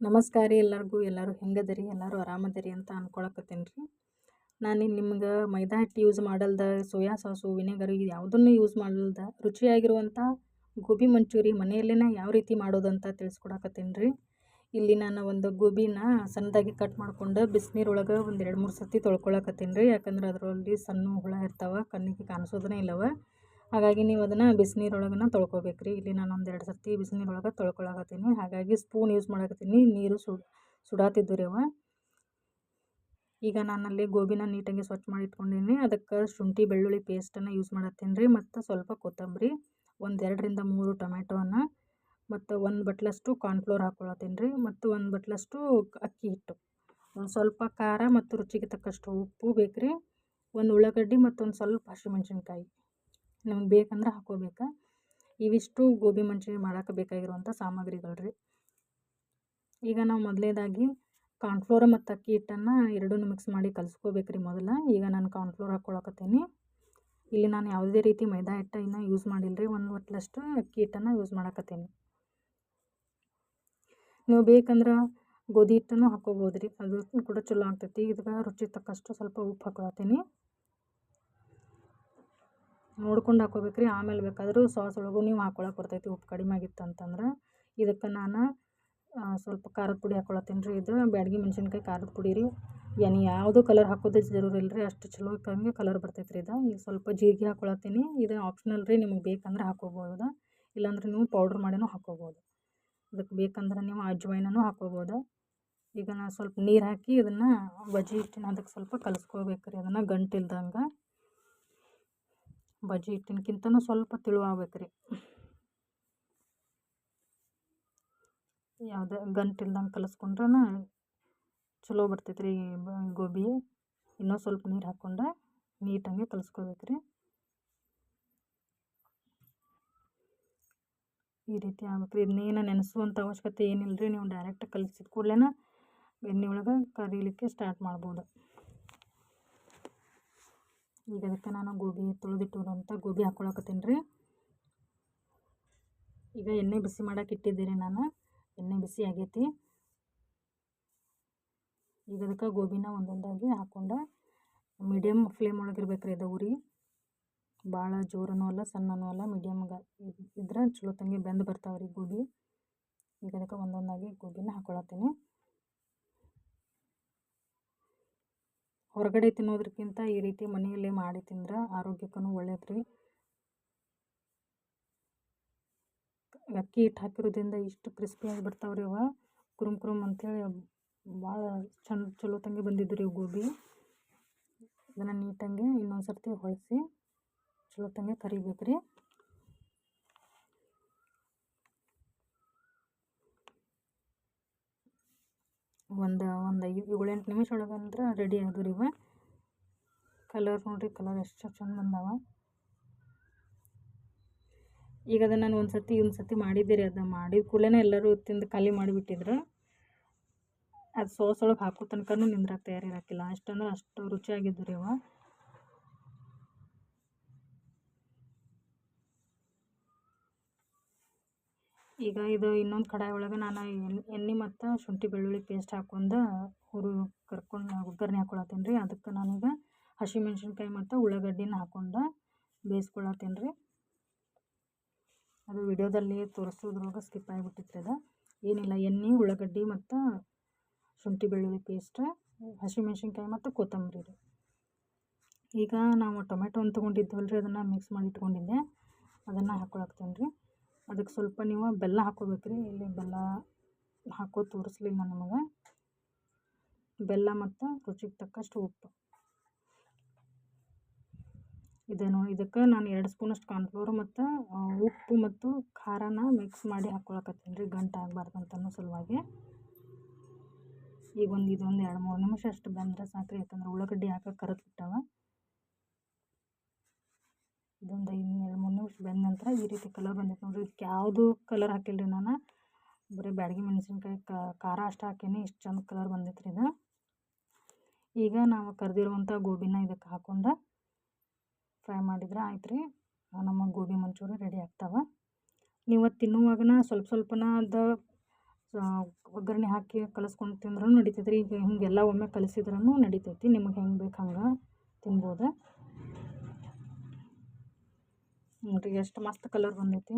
ನಮಸ್ಕಾರ ರೀ ಎಲ್ಲರಿಗೂ, ಎಲ್ಲರೂ ಹೆಂಗದರಿ, ಎಲ್ಲರೂ ಆರಾಮದರಿ ಅಂತ ಅಂದ್ಕೊಳಕತ್ತೀನಿ ರೀ ನಾನು ನಿಮ್ಗೆ ಮೈದಾ ಹಿಟ್ಟು ಯೂಸ್ ಮಾಡಲ್ದ, ಸೋಯಾ ಸಾಸು, ವಿನೆಗರ್ ಇದು ಯಾವುದನ್ನು ಯೂಸ್ ಮಾಡಲ್ದ ರುಚಿಯಾಗಿರುವಂಥ ಗೋಬಿ ಮಂಚೂರಿ ಮನೆಯಲ್ಲೇ ಯಾವ ರೀತಿ ಮಾಡೋದಂತ ತಿಳಿಸ್ಕೊಡಕತ್ತೀನಿ ರೀ ಇಲ್ಲಿ ನಾನು ಒಂದು ಗೋಬಿನ ಸಣ್ಣದಾಗಿ ಕಟ್ ಮಾಡ್ಕೊಂಡು ಬಿಸಿನೀರೊಳಗೆ ಒಂದು ಎರಡು ಮೂರು ಸರ್ತಿ ತೊಳ್ಕೊಳಕತ್ತೀನಿ ರೀ ಯಾಕಂದ್ರೆ ಅದರಲ್ಲಿ ಸಣ್ಣ ಹುಳ ಇರ್ತಾವೆ, ಕಣ್ಣಿಗೆ ಕಾಣಿಸೋದನೇ ಇಲ್ಲವ. ಹಾಗಾಗಿ ನೀವು ಅದನ್ನು ಬಿಸಿನೀರೊಳಗನ ತೊಳ್ಕೊಬೇಕು ರೀ ಇಲ್ಲಿ ನಾನು ಒಂದು ಎರಡು ಸರ್ತಿ ಬಿಸಿನೀರೊಳಗೆ ತೊಳ್ಕೊಳಕತ್ತೀನಿ. ಹಾಗಾಗಿ ಸ್ಪೂನ್ ಯೂಸ್ ಮಾಡಕತ್ತೀನಿ. ನೀರು ಸುಡ್ ಸುಡಾತಿದ್ದು ರೀ ಅವ. ಈಗ ನಾನಲ್ಲಿ ಗೋಬಿನ ನೀಟಾಗಿ ಸ್ವಚ್ಛ ಮಾಡಿ ಇಟ್ಕೊಂಡೀನಿ. ಅದಕ್ಕೆ ಶುಂಠಿ, ಬೆಳ್ಳುಳ್ಳಿ ಪೇಸ್ಟನ್ನು ಯೂಸ್ ಮಾಡತ್ತೀನಿ ರೀ. ಮತ್ತು ಸ್ವಲ್ಪ ಕೊತ್ತಂಬರಿ ಒಂದೆರಡರಿಂದ ಮೂರು ಟೊಮೆಟೊನ ಮತ್ತು ಒಂದು ಬಟ್ಲಷ್ಟು ಕಾರ್ನ್ಫ್ಲೋರ್ ಹಾಕ್ಕೊಳತ್ತೀನಿ ರೀ. ಮತ್ತು ಒಂದು ಬಟ್ಲಷ್ಟು ಅಕ್ಕಿ ಹಿಟ್ಟು. ಒಂದು ಸ್ವಲ್ಪ ಖಾರ ಮತ್ತು ರುಚಿಗೆ ತಕ್ಕಷ್ಟು ಉಪ್ಪು ಬೇಕು ರೀ ಒಂದು ಉಳ್ಳಾಗಡ್ಡಿ ಮತ್ತೊಂದು ಸ್ವಲ್ಪ ಹಸಿಮೆಣ್ಸಿನ್ಕಾಯಿ. ನಮ್ಗೆ ಬೇಕಂದ್ರೆ ಹಾಕೋಬೇಕು ಇವಿಷ್ಟು ಗೋಬಿ ಮಂಚೂರಿ ಮಾಡೋಕೆ ಬೇಕಾಗಿರುವಂಥ ಸಾಮಗ್ರಿಗಳು ರೀ ಈಗ ನಾವು ಮೊದಲನೇದಾಗಿ ಕಾರ್ನ್ಫ್ಲೋರ್ ಮತ್ತು ಅಕ್ಕಿ ಹಿಟ್ಟನ್ನು ಎರಡೂ ಮಿಕ್ಸ್ ಮಾಡಿ ಕಲಿಸ್ಕೋಬೇಕು ರೀ ಮೊದಲು. ಈಗ ನಾನು ಕಾರ್ನ್ಫ್ಲೋರ್ ಹಾಕ್ಕೊಳಕತ್ತೀನಿ ಇಲ್ಲಿ ನಾನು ಯಾವುದೇ ರೀತಿ ಮೈದಾ ಹಿಟ್ಟು ಇನ್ನೂ ಯೂಸ್ ಮಾಡಿಲ್ಲ ರೀ ಒಂದು ಒಟ್ಲಷ್ಟು ಅಕ್ಕಿ ಹಿಟ್ಟನ್ನು ಯೂಸ್ ಮಾಡಕತ್ತೀನಿ. ನೀವು ಬೇಕಂದ್ರೆ ಗೋಧಿ ಹಿಟ್ಟನ್ನು ಹಾಕ್ಕೋಬೋದು ರೀ ಅದು ಕೂಡ ಚಲೋ ಆಗ್ತೈತಿ. ಇದಕ್ಕೆ ರುಚಿ ತಕ್ಕಷ್ಟು ಸ್ವಲ್ಪ ಉಪ್ಪು ಹಾಕ್ಕೊಳತ್ತೀನಿ ನೋಡ್ಕೊಂಡು ಹಾಕ್ಕೋಬೇಕು ರೀ ಆಮೇಲೆ ಬೇಕಾದರೂ ಸಾಸ್ ಒಳಗೂ ನೀವು ಹಾಕ್ಕೊಳಕ್ಕೆ ಬರ್ತೈತಿ. ಉಪ್ಪು ಕಡಿಮೆ ಆಗಿತ್ತು ಅಂತಂದ್ರೆ ಇದಕ್ಕೆ ನಾನು ಸ್ವಲ್ಪ ಖಾರದ ಪುಡಿ ಹಾಕ್ಕೊಳತ್ತೀನಿ ರೀ ಇದು ಬ್ಯಾಡಗಿ ಮೆಣಸಿನ್ಕಾಯಿ ಖಾರದ ಪುಡಿ ರೀ. ಏನು ಯಾವುದು ಕಲರ್ ಹಾಕೋದು ಜರೂರಿ ರೀ ಅಷ್ಟು ಚಲೋ ಇಕ್ಕಂಗೆ ಕಲರ್ ಬರ್ತೈತೆ ರೀ ಇದು. ಈಗ ಸ್ವಲ್ಪ ಜೀರಿಗೆ ಹಾಕ್ಕೊಳತ್ತೀನಿ ಇದು ಆಪ್ಷನಲ್ ರೀ. ನಿಮಗೆ ಬೇಕಂದ್ರೆ ಹಾಕ್ಕೋಬೋದು ಇಲ್ಲಾಂದ್ರೆ ನೀವು ಪೌಡ್ರ್ ಮಾಡಿನೂ ಹಾಕ್ಕೋಬೋದು ಅದಕ್ಕೆ ಬೇಕಂದ್ರೆ ನೀವು ಅಜ್ವೈನೂ ಹಾಕ್ಕೋಬೋದು ಈಗ ನಾನು ಸ್ವಲ್ಪ ನೀರು ಹಾಕಿ ಇದನ್ನು ಬಜ್ಜಿ ಹಿಟ್ಟಿನ ಅದಕ್ಕೆ ಸ್ವಲ್ಪ ಕಲಿಸ್ಕೋಬೇಕು ರೀ ಅದನ್ನು ಗಂಟಿಲ್ದಂಗೆ. ಬಜ್ಜಿ ಹಿಟ್ಟಿನಕ್ಕಿಂತನೂ ಸ್ವಲ್ಪ ತೆಳು ಆಗ್ಬೇಕು ರೀ ಯಾವುದೇ ಗಂಟಿಲ್ದಂಗೆ ಕಲಿಸ್ಕೊಂಡ್ರೆ ಚಲೋ ಬರ್ತೈತೆ ರೀ ಗೋಬಿ. ಇನ್ನೂ ಸ್ವಲ್ಪ ನೀರು ಹಾಕ್ಕೊಂಡು ನೀಟಾಗಿ ಕಲಿಸ್ಕೋಬೇಕು ರೀ ಈ ರೀತಿ ಆಗ್ಬೇಕು ರೀ ಇದನ್ನೇನು ನೆನೆಸುವಂಥ ಅವಶ್ಯಕತೆ ಏನಿಲ್ಲ ರೀ ನೀವು ಡೈರೆಕ್ಟ್ ಕಲಿಸಿದ ಕೂಡಲೇ ಎಣ್ಣೆ ಒಳಗೆ ಕರೀಲಿಕ್ಕೆ ಸ್ಟಾರ್ಟ್ ಮಾಡ್ಬೋದು. ಈಗ ಅದಕ್ಕೆ ನಾನು ಗೋಬಿ ತೊಳೆದಿಟ್ಟಿರೋಂಥ ಗೋಬಿ ಹಾಕ್ಕೊಳಕತ್ತೀನಿ ರೀ. ಈಗ ಎಣ್ಣೆ ಬಿಸಿ ಮಾಡಕ್ಕೆ ಇಟ್ಟಿದ್ದೆ ರೀ ನಾನು. ಎಣ್ಣೆ ಬಿಸಿ ಆಗೈತಿ. ಈಗ ಅದಕ್ಕೆ ಗೋಬಿನ ಒಂದೊಂದಾಗಿ ಹಾಕ್ಕೊಂಡು ಮೀಡಿಯಮ್ ಫ್ಲೇಮ್ ಒಳಗೆ ಇರ್ಬೇಕು ರೀ ಅದು ಉರಿ. ಭಾಳ ಜೋರನೂ ಅಲ್ಲ, ಸಣ್ಣನೂ ಅಲ್ಲ ಮೀಡಿಯಮ್ಗೆ ಇದ್ರೆ ಚಲೋ ತಂಗಿ ಬೆಂದು ಬರ್ತಾವೆ ರೀ ಗೋಬಿ. ಈಗ ಅದಕ್ಕೆ ಒಂದೊಂದಾಗಿ ಗೋಬಿನ ಹಾಕ್ಕೊಳತ್ತೀನಿ. ಹೊರಗಡೆ ತಿನ್ನೋದಕ್ಕಿಂತ ಈ ರೀತಿ ಮನೆಯಲ್ಲೇ ಮಾಡಿ ತಿಂದ್ರೆ ಆರೋಗ್ಯಕ್ಕೂ ಒಳ್ಳೇದು ರೀ ಅಕ್ಕಿ ಹಿಟ್ಟು ಹಾಕಿರೋದ್ರಿಂದ ಇಷ್ಟು ಕ್ರಿಸ್ಪಿಯಾಗಿ ಬರ್ತಾವೆ ರೀ ಅವ ಕುರುಮ್ ಕುರುಮ್ ಅಂಥೇಳಿ ಭಾಳ ಚಂದ ಚಲೋ ತಂಗಿ ಬಂದಿದ್ದು ರೀ ಗೋಬಿ. ಇದನ್ನು ನೀಟಾಗಿ ಇನ್ನೊಂದು ಸರ್ತಿ ಹೊಳಿಸಿ ಚಲೋ ತಂಗೆ ಕರಿಬೇಕು ರೀ ಒಂದು ಒಂದು ಐದು ಏಳೆಂಟು ನಿಮಿಷ ಒಳಗಂದ್ರೆ ರೆಡಿ ಆದವು ರೀ ಇವು. ಕಲರ್ ನೋಡಿರಿ ಕಲರ್ ಎಷ್ಟು ಚಂದ ಬಂದಾವ. ಈಗ ಅದನ್ನು ನಾನು ಒಂದು ಸರ್ತಿ ಒಂದು ಸರ್ತಿ ಮಾಡಿದ್ದೆ ರೀ ಅದನ್ನ ಮಾಡಿದ ಕೂಡಲೇ ಎಲ್ಲರೂ ತಿಂದು ಖಾಲಿ ಮಾಡಿಬಿಟ್ಟಿದ್ರು. ಅದು ಸಾಸ್ ಒಳಗೆ ಹಾಕೋ ತನಕನೂ ನಿಂದ್ರಾಕ ತಯಾರಿರಾಕಿಲ್ಲ. ಅಷ್ಟಂದ್ರೆ ಅಷ್ಟು ರುಚಿಯಾಗಿದ್ದು ರೀ ಅವ ಈಗ ಇದು ಇನ್ನೊಂದು ಕಡಾಯಿ ಒಳಗೆ ನಾನು ಎಣ್ಣೆ ಮತ್ತು ಶುಂಠಿ ಬೆಳ್ಳುಳ್ಳಿ ಪೇಸ್ಟ್ ಹಾಕ್ಕೊಂಡು ಹುರು ಕರ್ಕೊಂಡು ಒಗ್ಗರಣೆ ಹಾಕ್ಕೊಳತ್ತೀನಿ ರೀ ಅದಕ್ಕೆ ನಾನೀಗ ಹಸಿಮೆಣ್ಸಿನ್ಕಾಯಿ ಮತ್ತು ಉಳ್ಳಾಗಡ್ಡಿನ ಹಾಕ್ಕೊಂಡು ಬೇಯಿಸ್ಕೊಳತ್ತೀನಿ ರೀ ಅದು ವಿಡಿಯೋದಲ್ಲಿ ತೋರಿಸೋದ್ರೊಳಗೆ ಸ್ಕಿಪ್ ಆಗಿಬಿಟ್ಟಿತ್ತು ಅದು. ಏನಿಲ್ಲ, ಎಣ್ಣೆ, ಉಳ್ಳಾಗಡ್ಡಿ ಮತ್ತು ಶುಂಠಿ ಬೆಳ್ಳುಳ್ಳಿ ಪೇಸ್ಟ್ ಹಸಿಮೆಣ್ಸಿನ್ಕಾಯಿ ಮತ್ತು ಕೊತ್ತಂಬರಿ ರೀ. ಈಗ ನಾವು ಟೊಮೆಟೊ ತೊಗೊಂಡಿದ್ವಲ್ಲ ರೀ ಅದನ್ನು ಮಿಕ್ಸ್ ಮಾಡಿ ಇಟ್ಕೊಂಡಿದ್ದೆ. ಅದನ್ನು ಹಾಕ್ಕೊಳಕ್ತೀನಿ ರೀ ಅದಕ್ಕೆ ಸ್ವಲ್ಪ ನೀವು ಬೆಲ್ಲ ಹಾಕ್ಕೋಬೇಕು ರೀ ಇಲ್ಲಿ ಬೆಲ್ಲ ಹಾಕೋ ತೋರಿಸ್ಲಿಲ್ಲ ನಿಮಗೆ. ಬೆಲ್ಲ ಮತ್ತು ರುಚಿಗೆ ತಕ್ಕಷ್ಟು ಉಪ್ಪು. ಇದೇನು ಇದಕ್ಕೆ ನಾನು ಎರಡು ಸ್ಪೂನಷ್ಟು ಕಾರ್ನ್ಫ್ಲೋರ್ ಮತ್ತು ಉಪ್ಪು ಮತ್ತು ಖಾರನ ಮಿಕ್ಸ್ ಮಾಡಿ ಹಾಕ್ಕೊಳಕತ್ತೀನಿ ರೀ. ಗಂಟು ಆಗಬಾರ್ದು ಅಂತ ಅನ್ನೋ ಸಲುವಾಗಿ. ಈಗ ಒಂದು, ಇದೊಂದು ಎರಡು, ಮೂರು ನಿಮಿಷ ಅಷ್ಟು ಬಂದರೆ ಸಾಕು ರೀ ಯಾಕಂದ್ರೆ ಉಳ್ಳಾಗಡ್ಡಿ ಹಾಕಕ್ಕೆ ಕರೆದು ಬಿಟ್ಟಾವ. ಇದೊಂದು ಐದು ನಿಮಿಷ ಬೆಂದ ನಂತರ ಈ ರೀತಿ ಕಲರ್ ಬಂದೈತೆ ನೋಡಿರಿ. ಇದಕ್ಕೆ ಯಾವುದು ಕಲರ್ ಹಾಕಿಲ್ಲ ರೀ ನಾನು? ಬರೀ ಬ್ಯಾಡಗಿ ಮೆಣಸಿನ್ಕಾಯಿ ಖಾರ ಅಷ್ಟು ಹಾಕೀನಿ, ಇಷ್ಟು ಚಂದ ಕಲರ್ ಬಂದೈತೆ ರೀ ಇದು. ಈಗ ನಾವು ಕರೆದಿರುವಂಥ ಗೋಬಿನ ಇದಕ್ಕೆ ಹಾಕೊಂಡು ಫ್ರೈ ಮಾಡಿದ್ರೆ ಆಯ್ತು ರೀ ನಮ್ಮ ಗೋಬಿ ಮಂಚೂರಿ ರೆಡಿ ಆಗ್ತಾವೆ. ನೀವು ತಿನ್ನುವಾಗನ ಸ್ವಲ್ಪ ಸ್ವಲ್ಪನ ಅದು ಒಗ್ಗರಣೆ ಹಾಕಿ ಕಲಸ್ಕೊಂಡು ತಿಂದ್ರೂ ನಡಿತೈತೆ ರೀ ಈಗ ಹಿಂಗೆಲ್ಲ ಒಮ್ಮೆ ಕಲಸಿದ್ರೂ ನಡಿತೈತಿ. ನಿಮಗೆ ಹೆಂಗೆ ಬೇಕು ಹಂಗೆ ತಿನ್ಬೋದು. ನೋಡಿರಿ, ಎಷ್ಟು ಮಸ್ತ್ ಕಲರ್ ಬಂದೈತಿ.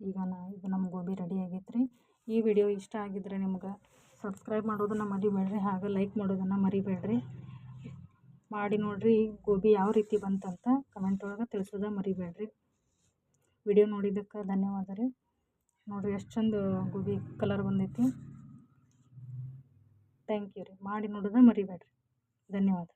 ಈಗ ನಾ, ಈಗ ನಮ್ಮ ಗೋಬಿ ರೆಡಿ ಆಗೈತೆ ಈ ವಿಡಿಯೋ ಇಷ್ಟ ಆಗಿದ್ರೆ ನಿಮ್ಗೆ ಸಬ್ಸ್ಕ್ರೈಬ್ ಮಾಡೋದನ್ನು ಮರಿಬೇಡ್ರಿ, ಹಾಗೆ ಲೈಕ್ ಮಾಡೋದನ್ನು ಮರಿಬೇಡ್ರಿ. ಮಾಡಿ ನೋಡಿರಿ ಗೋಬಿ ಯಾವ ರೀತಿ ಬಂತಂತ ಕಮೆಂಟ್ ಒಳಗೆ ತಿಳಿಸೋದ ಮರಿಬೇಡ್ರಿ. ವಿಡಿಯೋ ನೋಡಿದ್ದಕ್ಕೆ ಧನ್ಯವಾದ ರೀ ನೋಡಿರಿ, ಎಷ್ಟು ಚಂದ ಗೋಬಿ ಕಲರ್ ಬಂದೈತಿ. ಥ್ಯಾಂಕ್ ಯು ರೀ. ಮಾಡಿ ನೋಡೋದ ಮರಿಬೇಡ್ರಿ. ಧನ್ಯವಾದ.